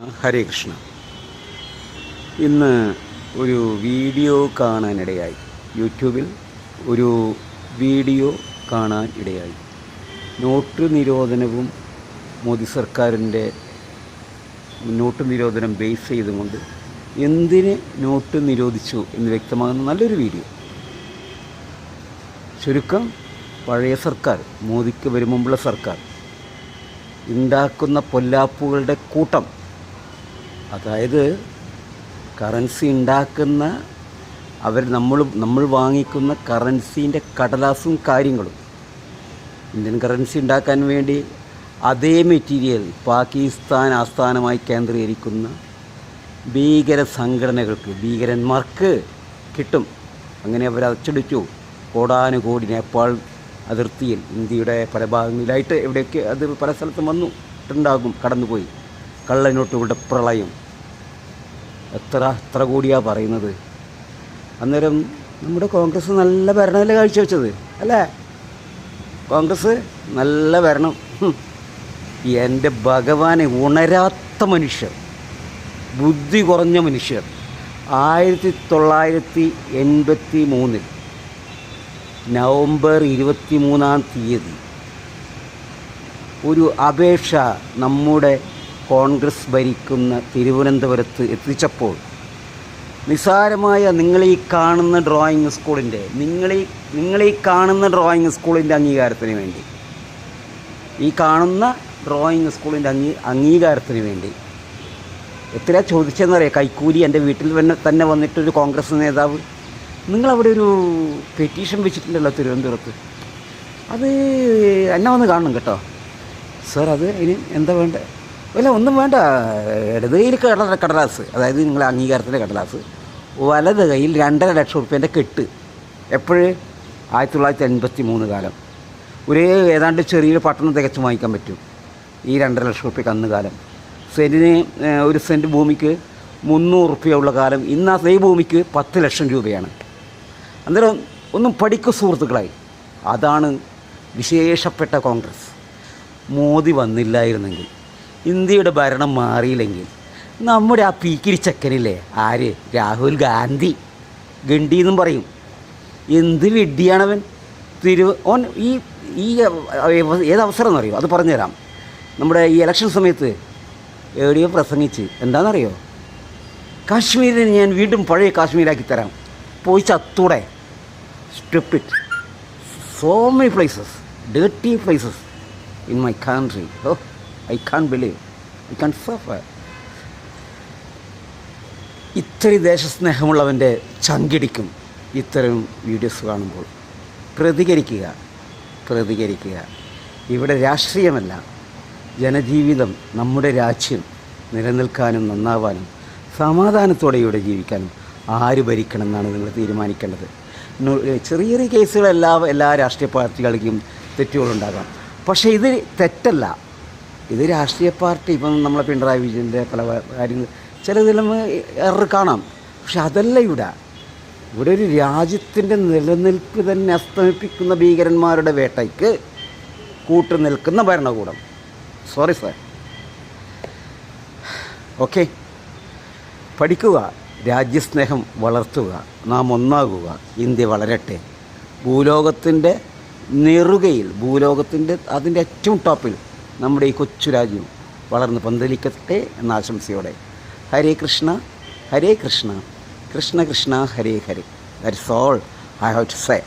ഹരേ കൃഷ്ണ. ഇന്ന് ഒരു വീഡിയോ കാണാനിടയായി. യൂട്യൂബിൽ ഒരു വീഡിയോ കാണാൻ ഇടയായി. നോട്ട് നിരോധനവും മോദി സർക്കാരിന്റെ നോട്ട് നിരോധനം ബേസ് ചെയ്തുകൊണ്ട് എന്തിന് നോട്ട് നിരോധിച്ചു എന്ന് വ്യക്തമാകുന്ന നല്ലൊരു വീഡിയോ. ചുരുക്കം പഴയ സർക്കാർ മോദിക്ക് വരും മുമ്പുള്ള സർക്കാർ ഉണ്ടാക്കുന്ന പൊല്ലാപ്പുകളുടെ കൂട്ടം അതായത് കറൻസി ഉണ്ടാക്കുന്ന അവർ നമ്മൾ നമ്മൾ വാങ്ങിക്കുന്ന കറൻസീന്റെ കടലാസും കാര്യങ്ങളും ഇന്ത്യൻ കറൻസി ഉണ്ടാക്കാൻ വേണ്ടി അതേ മെറ്റീരിയൽ പാകിസ്ഥാൻ ആസ്ഥാനമായി കേന്ദ്രീകരിക്കുന്ന ഭീകര സംഘടനകൾക്ക് ഭീകരന്മാർക്ക് കിട്ടും. അങ്ങനെ അവർ അച്ചടിച്ചു. കോടാനുകോടി നേപ്പാൾ അതിർത്തിയിൽ ഇന്ത്യയുടെ പല ഭാഗങ്ങളിലായിട്ട് എവിടെയൊക്കെ അത് പല സ്ഥലത്തും വന്നു. ഉണ്ടാകും കടന്നുപോയി. കള്ളനോട്ടുകളുടെ പ്രളയം. എത്ര എത്ര കൂടിയാണ് പറയുന്നത്? അന്നേരം നമ്മുടെ കോൺഗ്രസ് നല്ല ഭരണമല്ലേ കാഴ്ചവെച്ചത് അല്ലേ? കോൺഗ്രസ് നല്ല ഭരണം. എന്റെ ഭഗവാനെ ഉണരാത്ത മനുഷ്യർ ബുദ്ധി കുറഞ്ഞ മനുഷ്യർ. ആയിരത്തി തൊള്ളായിരത്തി എൺപത്തി മൂന്നിൽ നവംബർ ഇരുപത്തി മൂന്നാം തീയതി ഒരു അപേക്ഷ നമ്മുടെ കോൺഗ്രസ് ഭരിക്കുന്ന തിരുവനന്തപുരത്ത് എത്തിച്ചപ്പോൾ നിസ്സാരമായ നിങ്ങളീ കാണുന്ന ഡ്രോയിങ് സ്കൂളിന്റെ നിങ്ങളീ നിങ്ങളീ കാണുന്ന ഡ്രോയിങ് സ്കൂളിന്റെ അംഗീകാരത്തിന് വേണ്ടി ഈ കാണുന്ന ഡ്രോയിങ് സ്കൂളിന്റെ അംഗീ അംഗീകാരത്തിന് വേണ്ടി. എത്ര ചോദിച്ചെന്നറിയാം കൈക്കൂലി എന്റെ വീട്ടിൽ തന്നെ തന്നെ വന്നിട്ടൊരു കോൺഗ്രസ് നേതാവ്. നിങ്ങളവിടെ ഒരു പെറ്റീഷൻ വെച്ചിട്ടുണ്ടല്ലോ തിരുവനന്തപുരത്ത്. അത് എന്നെ വന്ന് കാണണം കേട്ടോ. സാർ അത് ഇനി എന്താ വേണ്ട? അല്ല ഒന്നും വേണ്ട. ഇടത് കയ്യിൽ കട കടലാസ്. അതായത് നിങ്ങൾ അംഗീകാരത്തിന്റെ കടലാസ്. വലത് കയ്യിൽ രണ്ടര ലക്ഷം റുപ്യേന്റെ കെട്ട്. എപ്പോഴ്? ആയിരത്തി തൊള്ളായിരത്തി എൺപത്തി മൂന്ന് കാലം. ഒരേ ഏതാണ്ട് ചെറിയൊരു പട്ടണം തികച്ചു വാങ്ങിക്കാൻ പറ്റും. ഈ രണ്ടര ലക്ഷം റുപ്യക്ക് അന്ന് കാലം. സെന്റിന് ഒരു സെന്റ് ഭൂമിക്ക് മുന്നൂറ് റുപ്യ ഉള്ള കാലം. ഇന്ന് ആ അതേ ഭൂമിക്ക് പത്ത് ലക്ഷം രൂപയാണ്. അന്നേരം ഒന്നും പഠിക്കു സുഹൃത്തുക്കളായി. അതാണ് വിശേഷപ്പെട്ട കോൺഗ്രസ്. മോദി വന്നില്ലായിരുന്നെങ്കിൽ. ഇന്ത്യയുടെ ഭരണം മാറിയില്ലെങ്കിൽ നമ്മുടെ ആ പീക്കിരി ചക്കനില്ലേ? ആര്? രാഹുൽ ഗാന്ധി. ഗണ്ടി എന്നും പറയും. എന്ത് വിഡ്ഡിയാണവൻ തിരു ഓൻ ഈ ഈ ഏത് അവസരം എന്നറിയോ അത് പറഞ്ഞുതരാം. നമ്മുടെ ഈ ഇലക്ഷൻ സമയത്ത് എവിടെയോ പ്രസംഗിച്ച് എന്താണെന്നറിയോ? കാശ്മീരിനെ ഞാൻ വീണ്ടും പഴയ കാശ്മീരാക്കി തരാം. പോയി ചത്തൂടെ. Stupid so many places dirty places in my country oh I can't believe I can't suffer ഇത്രയും ദേശസ്നേഹമുള്ളവന്റെ ചങ്കിടിക്കും ഇത്തരം വീഡിയോസ് കാണുമ്പോൾ. പ്രതികരിക്കുക പ്രതികരിക്കുക. ഇവിടെ രാഷ്ട്രീയമല്ല. ജനജീവിതം നമ്മുടെ രാജ്യം നിലനിൽക്കാനും നന്നാവാനും സമാധാനത്തോടെ ഇവിടെ ജീവിക്കാനും ആര് ഭരിക്കണം എന്നാണ് നിങ്ങൾ തീരുമാനിക്കേണ്ടത്. ചെറിയ ചെറിയ കേസുകൾ എല്ലാ എല്ലാ രാഷ്ട്രീയ പാർട്ടികൾക്കും തെറ്റുകളുണ്ടാകാം. പക്ഷേ ഇത് തെറ്റല്ല. ഇത് രാഷ്ട്രീയ പാർട്ടി ഇപ്പം നമ്മളെ പിണറായി വിജയന്റെ പല കാര്യങ്ങൾ ചിലതിലും എറർ കാണാം. പക്ഷെ അതല്ല ഇവിടെ. ഇവിടെ ഒരു രാജ്യത്തിന്റെ നിലനിൽപ്പ് തന്നെ അസ്തമിപ്പിക്കുന്ന ഭീകരന്മാരുടെ വേട്ടയ്ക്ക് കൂട്ടു നിൽക്കുന്ന ഭരണകൂടം. സോറി സാർ ഓക്കെ പഠിക്കുക രാജ്യസ്നേഹം വളർത്തുക നാം ഒന്നാകുക ഇന്ത്യ വളരട്ടെ. ഭൂലോകത്തിന്റെ നെറുകയിൽ ഭൂലോകത്തിന്റെ അതിന്റെ ഏറ്റവും ടോപ്പിൽ നമ്മുടെ ഈ കൊച്ചു രാജ്യം വളർന്ന് പന്തലിക്കട്ടെ എന്ന ആശംസയോടെ. Hare Krishna Hare Krishna Krishna Krishna Hare Hare. That's all I have to say